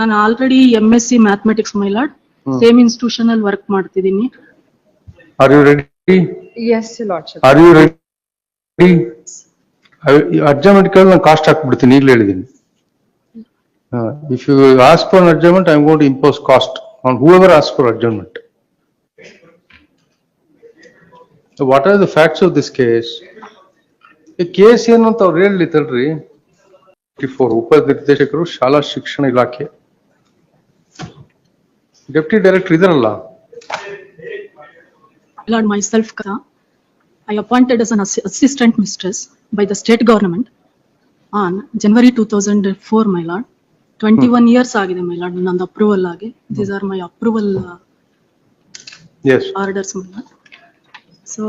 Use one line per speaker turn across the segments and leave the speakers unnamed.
ನಾನು already M S C mathematics
my lord.
Same institution ಅಲ್ಲಿ work ಮಾಡ್ತಿದ್ದೀನಿ.
Are you ready
yes lord lordship.
Are you ready adjournment ಕೇಳಿ ನಾನು cost ಹಾಕ್ಬಿಡ್ತೀನಿ ಈಗಲೇ ಹೇಳಿದ್ದೀನಿ if you ask for adjournment I got impose cost on whoever ask for adjournment what are the facts of this case ಈ case ಏನು ಅಂತ ಅವ್ರು ಹೇಳಿ ತಲ್ರಿ ಫೋರ್ ಉಪನಿರ್ದೇಶಕರು ಶಾಲಾ ಶಿಕ್ಷಣ ಇಲಾಖೆ ಡೆಪ್ಟಿ ಡೈರೆಕ್ಟರ್ ಇದಾರಲ್ಲ
Lord, myself, Kara, I appointed as an assi- assistant mistress by the state government on January 2004, my lord. 21 years ಆಗಿದೆ, my lord, ನಂದು approval ಆಗಿ. These are my approval uh,
yes
orders, my lord. So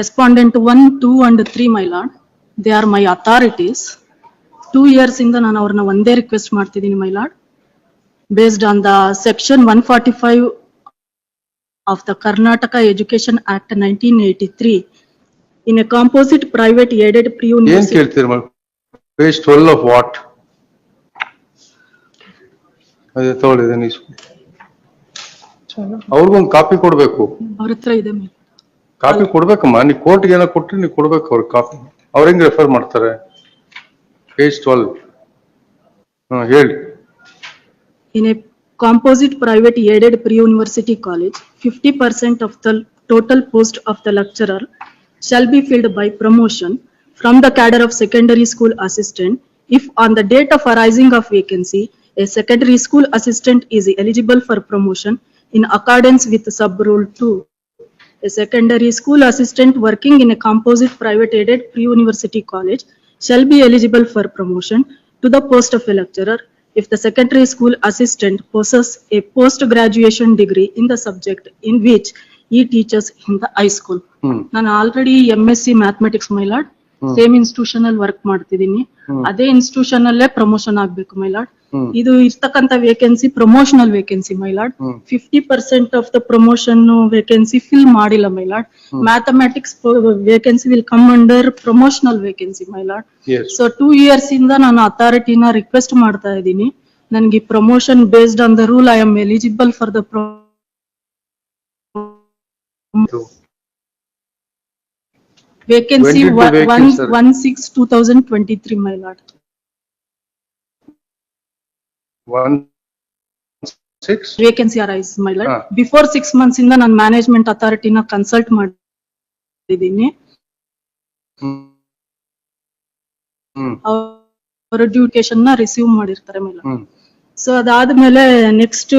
respondent one, two and three, my lord, they are my authorities. Two years ಇಂದ ನಾನು ಅವ್ರನ್ನ ಒಂದೇ request ಮಾಡ್ತಿದ್ದೀನಿ. Based on the section one forty-five of the Karnataka Education Act nineteen eighty-three, in a composite private aided
ಏನ್
pre-university.
ಕೇಳ್ತೀರಿ page twelve of what ಅದೇ ತಗೊಳ್ಳಿದೆ ನೀವು ಅವ್ರಿಗೊಂದು ಕಾಪಿ ಕೊಡ್ಬೇಕು
ಅವ್ರ ಹತ್ರ ಇದೆ.
ಕಾಪಿ ಕೊಡ್ಬೇಕಮ್ಮ ನೀವು ಕೋರ್ಟ್ಗೆ ಏನೋ ಕೊಟ್ರಿ ನೀವು ಕೊಡ್ಬೇಕು ಅವ್ರಿಗೆ ಕಾಪಿ ಅವ್ರ ಹೆಂಗ್ ರೆಫರ್ ಮಾಡ್ತಾರೆ ಪೇಜ್ ಟ್ವೆಲ್ ಹಾ ಹೇಳಿ
In a composite private aided pre-university college, fifty percent of the total post of the lecturer shall be filled by promotion from the cadre of secondary school assistant if on the date of arising of vacancy, a secondary school assistant is eligible for promotion in accordance with sub-rule two. A secondary school assistant working in a composite private aided pre-university college shall be eligible for promotion to the post of a lecturer if the secondary school assistant possesses a post-graduation degree in the subject in which he teaches in the high school.
Hmm
ನಾನು already M S C mathematics my lord same institution ಅಲ್ಲಿ work ಮಾಡ್ತಿದ್ದೀನಿ. ಅದೇ institution ಅಲ್ಲೇ promotion ಆಗ್ಬೇಕು my lord. ಇದು ಇರ್ತಕ್ಕಂತ vacancy promotional vacancy
my lord.
Fifty percent of the promotion vacancy fill ಮಾಡಿಲ್ಲ my lord mathematics vacancy will come under promotional vacancy my lord so two years ಇಂದ ನಾನು ಅಥಾರಿಟಿನ ರಿಕ್ವೆಸ್ಟ್ ಮಾಡ್ತಾ ಇದ್ದೀನಿ. ನನಗೆ promotion based on the rule I am eligible for the
When did the vacancy-
one six two thousand twenty three
my lord one
six vacancy arise my lord
ಹಾ.
Before six months ಇಂದ ನಾನು management ಅಥಾರಿಟಿನ consult ಮಾಡಿದ್ದೀನಿ.
ಹ್ಮ್. ಹ್ಮ್.
ಅವರ ಡ್ಯೂಟೇಷನ್ನ receive ಮಾಡಿರ್ತಾರೆ madam
ಹ್ಮ್.
So ಅದಾದ್ಮೇಲೆ next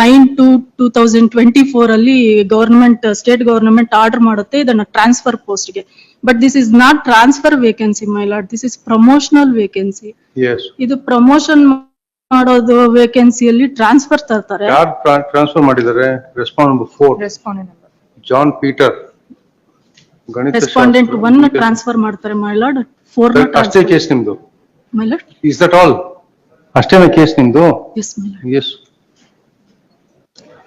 nine two two thousand twenty four ಅಲ್ಲಿ ಗವರ್ನಮೆಂಟ್ ಸ್ಟೇಟ್ ಗವರ್ನಮೆಂಟ್ ಆರ್ಡರ್ ಮಾಡುತ್ತೆ ಇದನ್ನ ಟ್ರಾನ್ಸ್ಫರ್ ಪೋಸ್ಟ್ಗೆ. But this is not transfer vacancy my lord this is promotional
vacancy
ಇದು ಪ್ರಮೋಷನ್ ಮಾಡೋದು ವೇಕೆನ್ಸಿಯಲ್ಲಿ ಟ್ರಾನ್ಸ್ಫರ್ ತರ್ತಾರೆ.
ಯಾರು ಟ್ರಾನ್ಸ್ಫರ್ ಮಾಡಿದ್ದಾರೆ? Respond number four
Respondent
John Peter ಗಣಿತ
ರೆಸ್ಪಾಂಡೆಂಟ್ ಒನ್ ಟ್ರಾನ್ಸ್ಫರ್ ಮಾಡ್ತಾರೆ ಮೈಲಾಡ್ ಫೋರ್
ಅಷ್ಟೇ ಕೇಸ್ ನಿಮ್ದು? My lord is that all ಅಷ್ಟೇನಾ ಕೇಸ್ ನಿಮ್ದು?
Yes
my lord yes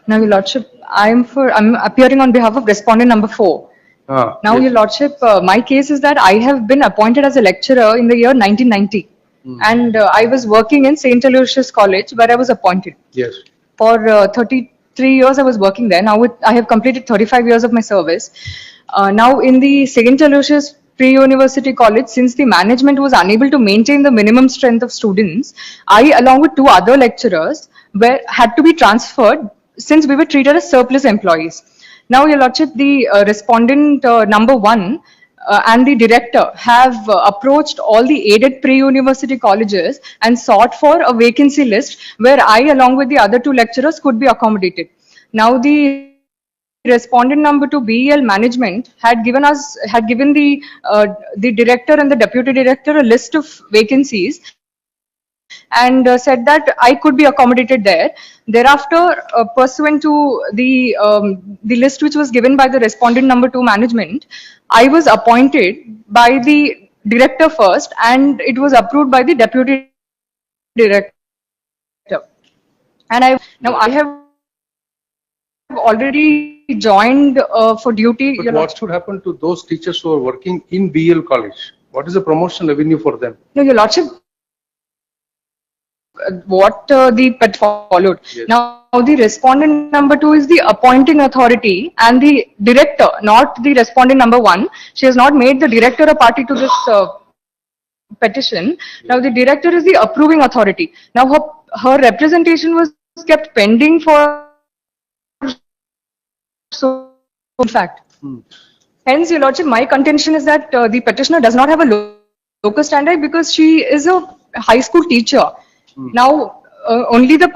Now, Your Lordship, I am for, I'm appearing on behalf of respondent number four.
Ah,
Now, yes. Your Lordship, uh, my case is that I have been appointed as a lecturer in the year 1990. Hmm. And uh, I was working in St. Aloysius College where I was appointed.
Yes.
For uh, 33 years, I was working there. Now, with, I have completed 35 years of my service. Uh, now, in the St. Aloysius Pre University College, since the management was unable to maintain the minimum strength of students, I, along with two other lecturers, were, had to be transferred since we were treated as surplus employees. Now, Your Lordship, the uh, respondent uh, number one uh, and the director have uh, approached all the aided pre-university colleges and sought for a vacancy list where I, along with the other two lecturers, could be accommodated. Now, the respondent number two BEL management had given us, had given the, uh, the director and the deputy director a list of vacancies and uh, said that I could be accommodated there. Thereafter, uh, pursuant to the um, the list which was given by the respondent number two management, I was appointed by the director first, and it was approved by the deputy director. And I now I have already joined uh, for duty.
But what should happen to those teachers who are working in BL college? What is the promotion revenue for them?
No, Your Lordship, what uh, the pet followed. Now, the respondent number two is the appointing authority and the director, not the respondent number one. She has not made the director a party to this uh, petition. Now, the director is the approving authority. Now, her, her representation was kept pending for so, in fact. Hence, your lordship, my contention is that uh, the petitioner does not have a lo- locus standi because she is a high school teacher. Now, uh, only the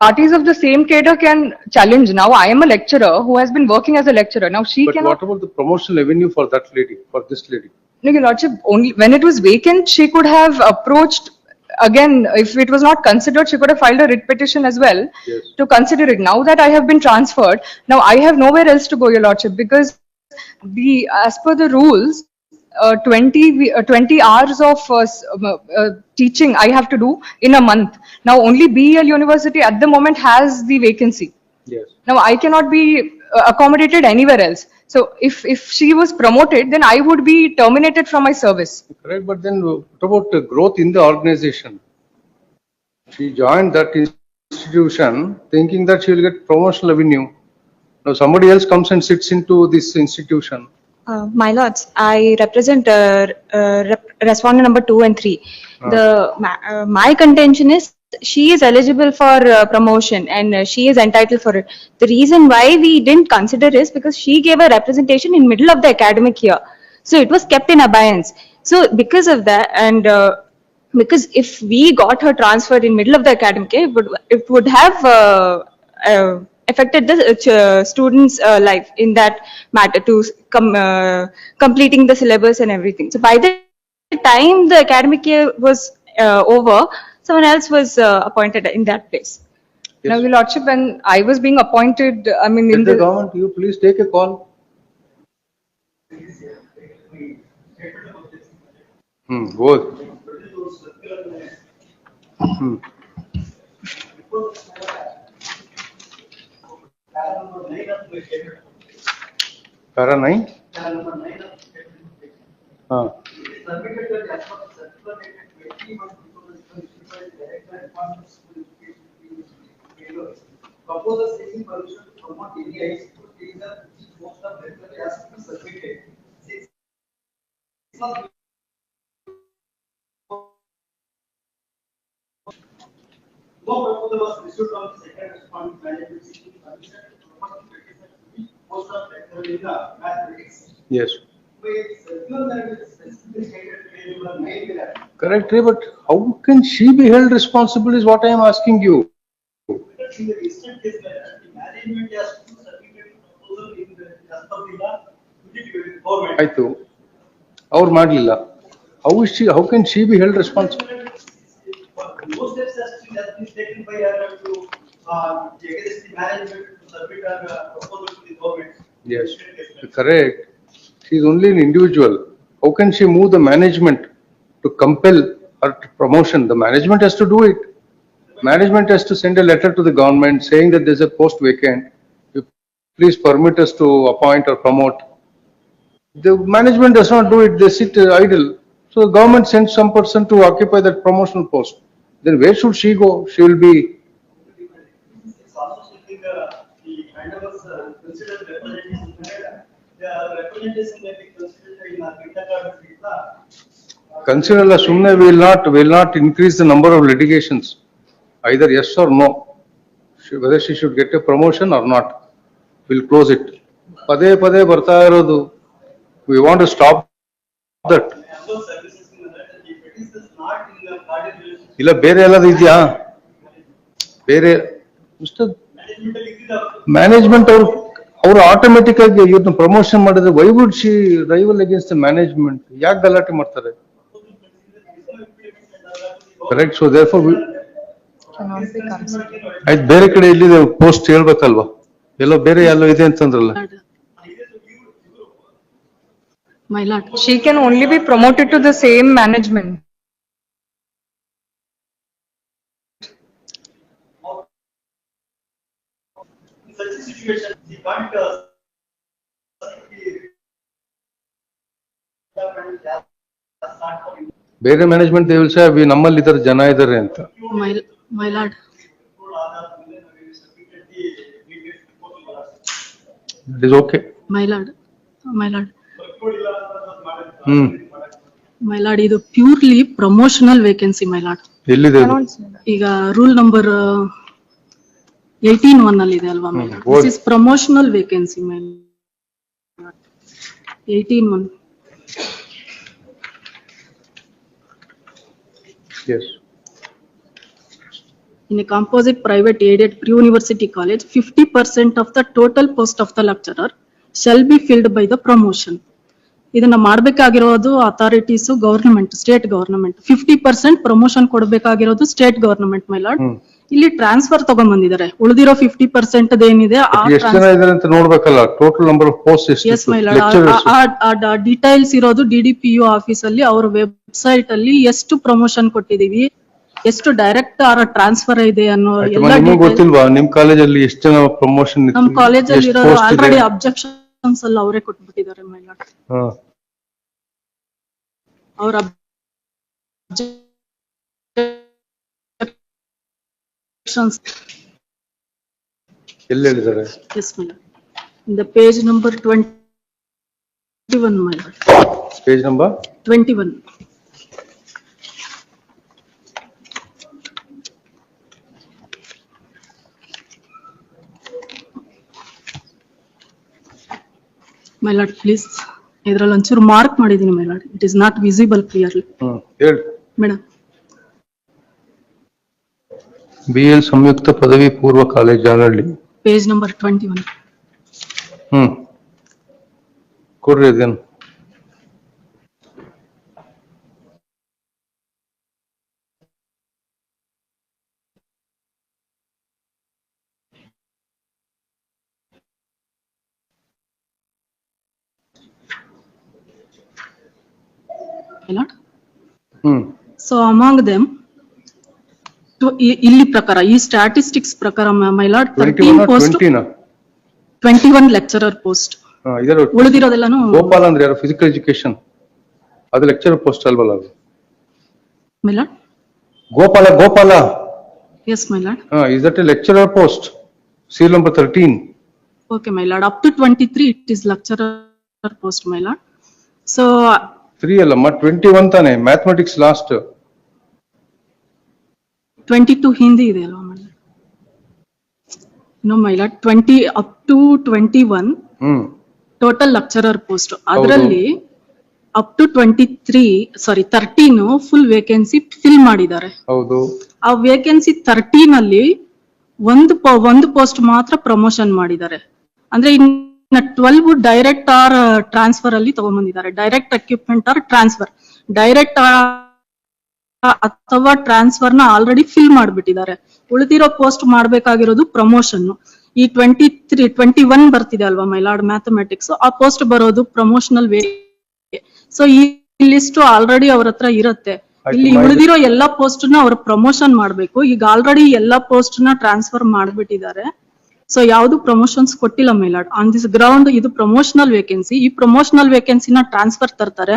parties of the same cadre can challenge. Now, I am a lecturer who has been working as a lecturer. Now, she
But
cannot.
what about the promotional avenue for that lady, for this lady?
No, your lordship, only, when it was vacant, she could have approached, again, if it was not considered, she could have filed a writ petition as well
Yes.
to consider it. Now that I have been transferred, now I have nowhere else to go, your lordship, because the, as per the rules, uh, 20, uh, 20 hours of uh, um, uh, uh, teaching I have to do in a month. Now only BEL University at the moment has the vacancy.
Yes.
Now, I cannot be uh, accommodated anywhere else. So if, if she was promoted, then I would be terminated from my service.
Correct, but then what about the growth in the organization? She joined that institution thinking that she will get promotional avenue. Now somebody else comes and sits into this institution.
Uh, My lords, I represent uh, uh, rep- respondent number two and three. The, ma- uh, my contention is she is eligible for uh, promotion and uh, she is entitled for it. The reason why we didn't consider is because she gave a representation in middle of the academic year. So it was kept in abeyance. So because of that and uh, because if we got her transferred in middle of the academic year, it would, it would have uh, uh, affected the uh, students' uh, life in that matter to com- uh, completing the syllabus and everything. So by the time the academic year was uh, over, someone else was uh, appointed in that place.
Now, your lordship, when I was being appointed, I mean, in
the
the,
government, you please take a call. Hmm, go. Hmm. para nine
para nine ah Propose a same solution to seeking permission to promote the petition to be post of lecturer in the mathematics.
yes.
With circular that is specifically stated in the main letter.
Correct, Ray, but how can she be held responsible is what I am asking you.
In the instant case letter, the management has to submit a proposal in the, as per the law, to the government.
ಆಯ್ತು ಅವ್ರು ಮಾಡ್ಲಿಲ್ಲ
how is she how can she be held responsible
Yes, correct. She is only an individual. How can she move the management to compel her to promotion? The management has to do it. Management has to send a letter to the government saying that there's a post vacant. Please permit us to appoint or promote. The management does not do it, they sit idle. So the government sends some person to occupy that promotional post. Then where should she go? She will be,
uh, considered representatives in Canada. The representation be considered in a kindergarten, uh,
Sumne will not, will not increase the number of litigations. Either yes or no. She- Whether she should get a promotion or not. We'll close it. Pade pade ಬರ್ತಾ ಇರೋದು. We want to stop that.
ambulance bere the Mr. Management the
ಇಲ್ಲ ಬೇರೆ ಎಲ್ಲಾದ್ರೂ ಇದೆಯಾ? ಬೇರೆ,
management or
management ಅವ್ರು, ಅವ್ರು automatic ಆಗಿ ಇವತ್ತು ಪ್ರಮೋಷನ್ ಮಾಡಿದ್ರೆ why would she rival against management? ಯಾಕೆ ಗಲಾಟೆ ಮಾಡ್ತಾರೆ? Correct,
so be considered.
ಆಯ್ತು ಬೇರೆ ಕಡೆ ಇಲ್ಲಿ ಪೋಸ್ಟ್ ಹೇಳ್ಬೇಕಲ್ವಾ ಎಲ್ಲೋ ಬೇರೆ ಎಲ್ಲೋ ಇದೆ ಅಂತಂದ್ರಲ್ಲ
My lord,
She can only be promoted to the same management.
In such a situation, the uh,
ಬೇರೆ ಮ್ಯಾನೇಜ್ಮೆಂಟ್ ದೇ ವಿಲ್ ಸೇ ನಮ್ಮಲ್ಲಿ ಇದ್ದಾರೆ ಜನ ಇದ್ದಾರೆ ಅಂತ
my, lord
lord, is okay
my lord my hmm. lord, ಇದು purely promotional vacancy, my lord.
ಎಲ್ಲಿದೆ?
ಈಗ rule number eighteen one ಅಲ್ಲಿ ಇದೆ ಅಲ್ವಾ ದಿಸ್ ಇಸ್ ಪ್ರಮೋಷನಲ್ ವೇಕೆನ್ಸಿ ಮೇಲೆ eighteen
one
in a composite private aided pre university college fifty percent of the total post of the lecturer shall be filled by the promotion ಇದನ್ನ ಮಾಡಬೇಕಾಗಿರೋದು authorities government state government fifty percent promotion ಕೊಡಬೇಕಾಗಿರೋದು state government my
lord
ಇಲ್ಲಿ transfer ತಗೊಂಡ್ಬಂದಿದ್ದಾರೆ. ಉಳಿದಿರೋ fifty percent ಏನಿದೆ ಆ
ಎಷ್ಟು ಜನ ಇದ್ದಾರೆ ಅಂತ ನೋಡ್ಬೇಕಲ್ಲ total
number
of
post
yes
details ಇರೋದು D D P U office ಅಲ್ಲಿ ಅವ್ರ ವೆಬ್ಸೈಟ್ ಅಲ್ಲಿ ಎಷ್ಟು ಪ್ರಮೋಷನ್ ಕೊಟ್ಟಿದೀವಿ ಎಷ್ಟು ಡೈರೆಕ್ಟ್ ಅವರ ಟ್ರಾನ್ಸ್ಫರ್ ಇದೆ ಅನ್ನೋ ಎಲ್ಲ
ಗೊತ್ತಿಲ್ವಾ ನಿಮ್ ಕಾಲೇಜಲ್ಲಿ ಎಷ್ಟು ಜನ ಪ್ರಮೋಷನ್
ನಮ್ ಕಾಲೇಜಲ್ಲಿ ಇರೋದು ಆಲ್ರೆಡಿ ಅಬ್ಜೆಕ್ಷನ್ಸ್ ಎಲ್ಲ ಅವರೇ ಕೊಟ್ಬಿಟ್ಟಿದ್ದಾರೆ ಮೈಲಾಡ್ ಅವ್ರ ಅಬ್ಜೆಕ್ಷನ್ಸ್
ಎಲ್ಲಿ
yes page number twenty one my lord page
number twenty
one my lord please ಇದ್ರಲ್ಲಿ ಒಂಚೂರು ಮಾರ್ಕ್ ಮಾಡಿದೀನಿ my lord it is not visible
clearly hmm ಹೇಳಿ.
Madam
B L Samyukta Padavi Poorva college Jalahalli
page number twenty one
hmm ಕೊಡ್ರಿ ಅದೇನು my lord
hmm so among them ಇಲ್ಲಿ ಪ್ರಕಾರ ಈ statistics ಪ್ರಕಾರ my lord
thirteen
post twenty one lecturer
post
ಉಳಿದಿರೋದೆಲ್ಲಾನು
Gopal ಅಂದ್ರೆ ಯಾರು? Physical education ಅದು ಲೆಕ್ಚರರ್ ಪೋಸ್ಟ್ ಅಲ್ವಲ್ಲ ಅದು? My lord Gopala
Gopala. Yes
my lord is that a lecturer post seal number thirteen
okay my up to twenty three it it is post my lord. So,
three ಅಲ್ಲಮ್ಮ twenty one ತಾನೆ? Mathematics last
twenty two Hindi ಇದೆ ಅಲ್ವಾ madam no my lord twenty up to twenty
one
total lecturer post ಅದರಲ್ಲಿ up to twenty three sorry thirteen full vacancy fill ಮಾಡಿದ್ದಾರೆ.
ಹೌದು.
ಆ vacancy thirteen ಅಲ್ಲಿ ಒಂದು ಒಂದು ಪೋಸ್ಟ್ ಮಾತ್ರ ಪ್ರಮೋಷನ್ ಮಾಡಿದ್ದಾರೆ. ಅಂದ್ರೆ ಇನ್ನ ಟ್ವೆಲ್ವ್ ಡೈರೆಕ್ಟ್ ಆರ್ ಟ್ರಾನ್ಸ್ಫರ್ ಅಲ್ಲಿ ತಗೊಂಡ್ಬಂದಿದ್ದಾರೆ. Direct equipment or transfer direct or ಅಥವಾ ಟ್ರಾನ್ಸ್ಫರ್ನ ಆಲ್ರೆಡಿ ಫಿಲ್ ಮಾಡ್ಬಿಟ್ಟಿದ್ದಾರೆ. ಉಳಿದಿರೋ ಪೋಸ್ಟ್ ಮಾಡ್ಬೇಕಾಗಿರೋದು ಪ್ರಮೋಷನ್ ಈ ಟ್ವೆಂಟಿ ತ್ರೀ ಟ್ವೆಂಟಿ ಒನ್ ಬರ್ತಿದೆ ಅಲ್ವಾ ಮೈಲಾಡ್ ಮ್ಯಾಥಮೆಟಿಕ್ಸ್ ಆ ಪೋಸ್ಟ್ ಬರೋದು ಪ್ರಮೋಷನಲ್ ವೇ ಸೊ ಈ ಲಿಸ್ಟ್ ಆಲ್ರೆಡಿ ಅವ್ರ ಹತ್ರ ಇರುತ್ತೆ. ಇಲ್ಲಿ ಉಳಿದಿರೋ ಎಲ್ಲಾ ಪೋಸ್ಟ್ನ ಅವ್ರ ಪ್ರಮೋಷನ್ ಮಾಡ್ಬೇಕು. ಈಗ ಆಲ್ರೆಡಿ ಎಲ್ಲಾ ಪೋಸ್ಟ್ನ ಟ್ರಾನ್ಸ್ಫರ್ ಮಾಡ್ಬಿಟ್ಟಿದ್ದಾರೆ. ಸೊ ಯಾವ್ದು ಪ್ರಮೋಷನ್ಸ್ ಕೊಟ್ಟಿಲ್ಲ my lord on this ground ಇದು ಪ್ರಮೋಷನಲ್ ವೇಕೆನ್ಸಿ ಈ ಪ್ರಮೋಷನಲ್ ವೇಕೆನ್ಸಿನ ಟ್ರಾನ್ಸ್ಫರ್ ತರ್ತಾರೆ.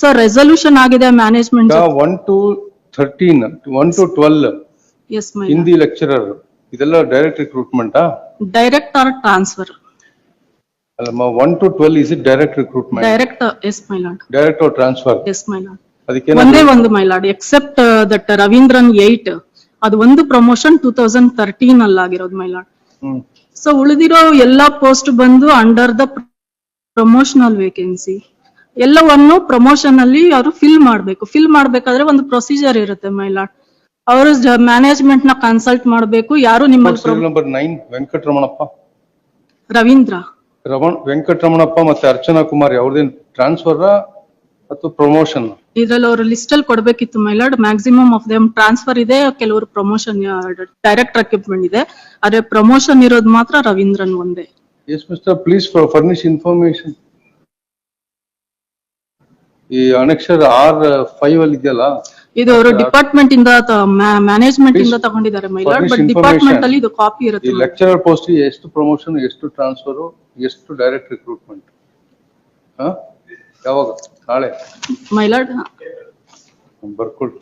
ಸೊ ರೆಸೊಲ್ಯೂಷನ್ ಆಗಿದೆ management
one two thirteen one two twelve
yes my
Hindi lecturer ಇದೆಲ್ಲ direct recruitment
direct or transfer
ಅಲ್ಲಮ್ಮ one two twelve is it direct recruitment
direct yes my
lord direct or
transfer yes my lord
ಅದಕ್ಕೆ
ಒಂದೇ ಒಂದು my lord except that Raveendran eight ಅದು ಒಂದು promotion two thousand thirteen ಅಲ್ಲಿ ಆಗಿರೋದು my lord
lord
so ಉಳಿದಿರೋ ಎಲ್ಲಾ ಪೋಸ್ಟ್ ಬಂದು ಅಂಡರ್ ದ ಪ್ರಮೋಷನಲ್ ವೇಕೆನ್ಸಿ ಎಲ್ಲವನ್ನು ಪ್ರಮೋಷನ್ ಅಲ್ಲಿ ಅವರು ಫಿಲ್ ಮಾಡ್ಬೇಕು. ಫಿಲ್ ಮಾಡ್ಬೇಕಾದ್ರೆ ಒಂದು ಪ್ರೊಸೀಜರ್ ಇರುತ್ತೆ ಮೈಲಾಡ್ ಅವರು ಮ್ಯಾನೇಜ್ಮೆಂಟ್ನ ಕನ್ಸಲ್ಟ್ ಮಾಡ್ಬೇಕು. ಯಾರು ನಿಮ್ಮ
serial number nine Venkataramanappa.
Ravindra.
Raman Venkataramanappa ಮತ್ತೆ ಅರ್ಚನಾ ಕುಮಾರ್ ಅವ್ರದೇನ್ ಟ್ರಾನ್ಸ್ಫರ್ ಅಥವಾ ಪ್ರಮೋಷನ್
ಇದ್ರಲ್ಲಿ ಅವರು ಲಿಸ್ಟ್ ಅಲ್ಲಿ ಕೊಡ್ಬೇಕಿತ್ತು my lord maximum of them transfer ಇದೆ ಕೆಲವರು ಪ್ರಮೋಷನ್ ಡೈರೆಕ್ಟ್ ರೆಕ್ರೂಟ್ಮೆಂಟ್ ಇದೆ ಆದ್ರೆ ಪ್ರಮೋಷನ್ ಇರೋದು ಮಾತ್ರ ರವೀಂದ್ರನ್ ಒಂದೇ.
Yes mister please furnish information ಈ ಅನಕ್ಷರ ಆರ್ ಫೈವ್ ಅಲ್ಲಿ ಇದೆಯಲ್ಲ?
ಇದು ಅವರು ಡಿಪಾರ್ಟ್ಮೆಂಟ್ ಇಂದ ಮ್ಯಾನೇಜ್ಮೆಂಟ್ ಇಂದ ತಗೊಂಡಿದ್ದಾರೆ ಮೈಲಾಡ್ ಬಟ್ ಡಿಪಾರ್ಟ್ಮೆಂಟ್ ಅಲ್ಲಿ ಇದು ಕಾಪಿ
ಈ
ಇರುತ್ತೆ
ಲೆಕ್ಚರರ್ ಪೋಸ್ಟ್ ಎಷ್ಟು ಪ್ರಮೋಷನ್ ಎಷ್ಟು ಟ್ರಾನ್ಸ್ಫರ್ ಎಷ್ಟು ಡೈರೆಕ್ಟ್ ರಿಕ್ರೂಟ್ಮೆಂಟ್ ಯಾವಾಗ? ನಾಳೆ?
My lord
ಬರ್ಕೊಳ್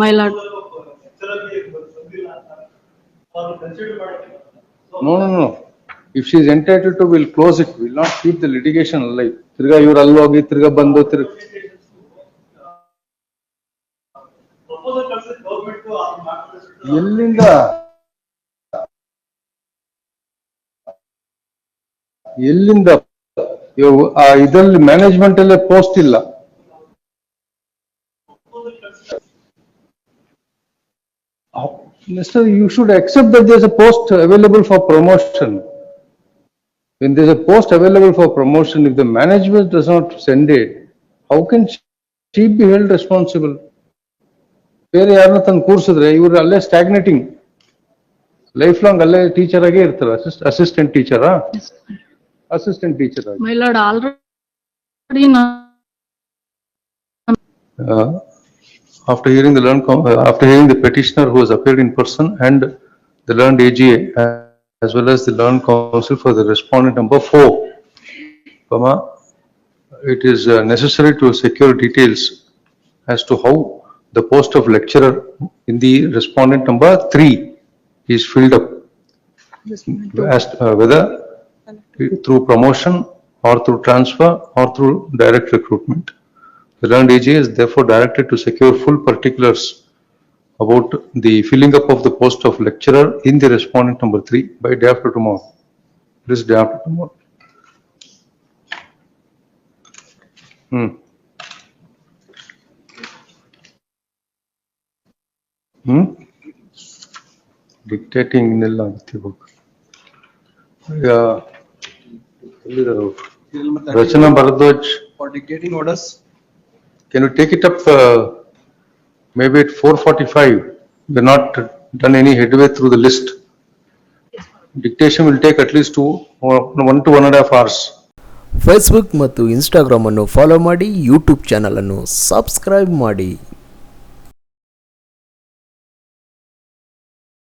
my lord.
No no no ಅಂತ she consider entitle to will close it will not keep the litigation close ತಿರ್ಗಾ ಇವ್ರು ಅಲ್ಲಿ ಹೋಗಿ ತಿರ್ಗಾ ಬಂದು
ತಿರ್,
ಎಲ್ಲಿಂದ? ಎಲ್ಲಿಂದ? ಇದ್ರಲ್ಲಿ ಮ್ಯಾನೇಜ್ಮೆಂಟ್ ಅಲ್ಲೇ ಪೋಸ್ಟ್ ಇಲ್ಲ. You should accept that there's a post available for promotion When there's a post available for promotion, if the management does not send it, how can she be held responsible? ಬೇರೆ ಯಾರನ್ನ ತಂದು ಕೂರ್ಸಿದ್ರೆ ಇವ್ರು ಅಲ್ಲೇ ಸ್ಟಾಗ್ನೇಟಿಂಗ್ life long ಅಲ್ಲೇ teacher ಆಗೇ ಇರ್ತಾರೆ assistant ಟೀಚರಾ assistant teacher ಆಗಿ
my lord, already now,
Uh, after hearing the learned, com- uh, after hearing the petitioner who has appeared in person and the learned AGA as well as the learned counsel for the respondent number four, comma, it is uh, necessary to secure details as to how the post of lecturer in the respondent number three is filled up. As, uh, whether through promotion or through transfer or through direct recruitment. The learned AG is therefore directed to secure full particulars about the filling up of the post of lecturer in the respondent number 3 by day after tomorrow. This day after tomorrow. Hmm. Hmm? Dictating in the book. Yeah. Rachana Bharadwaj.
For dictating orders.
Can you take it up? Uh, maybe at four forty-five? We're not done any headway through the list. Dictation will take at least two, or one to one and a half hours.
Facebook ಮತ್ತು Instagram ಅನ್ನು follow ಮಾಡಿ YouTube channel ಅನ್ನು subscribe ಮಾಡಿ